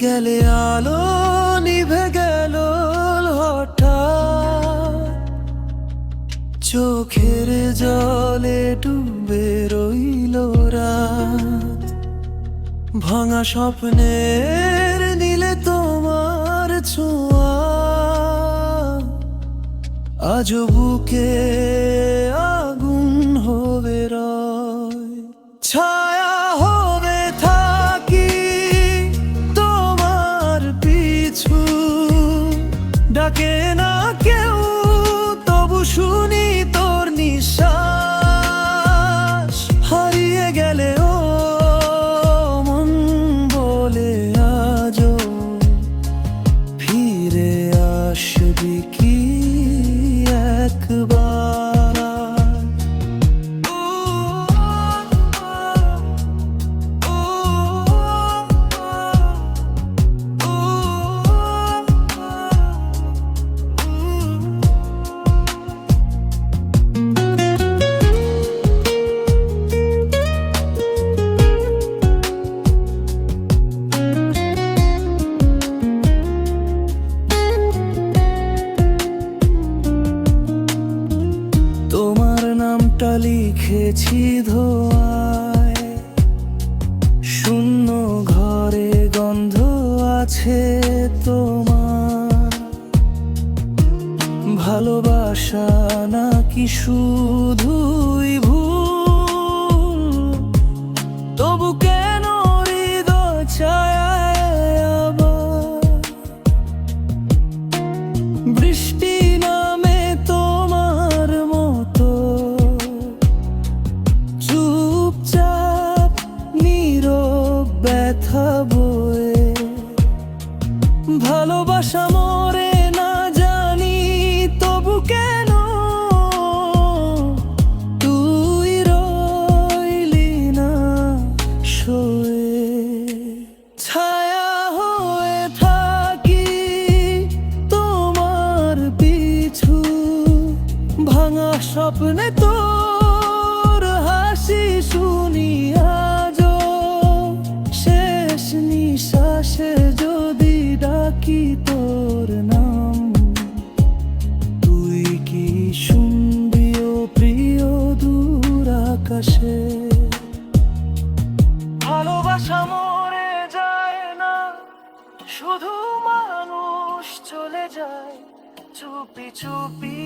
গেলে আলো, নিভে গেল হঠাৎ। চোখের জলে ডুবে রইল রাত। ভাঙা স্বপ্নের নিলে তোমার ছোঁয়া। আজ বুকে আগুন হবে রয়। ছায়া একবার নামটা লিখেছি শূন্য ঘরে গন্ধ আছে তোমার। ভালোবাসা নাকি শুধুই ভুল? ছায়া হয়ে থাকি তোমার পিছু। ভাঙা স্বপ্নে তোর হাসি শুনি আজও। শেষ নিঃশ্বাসে যদি ডাকি তোর নাম, তুই কি শুনবি প্রিয় দূর আকাশে? শুধু মানুষ চলে যায় চুপি চুপি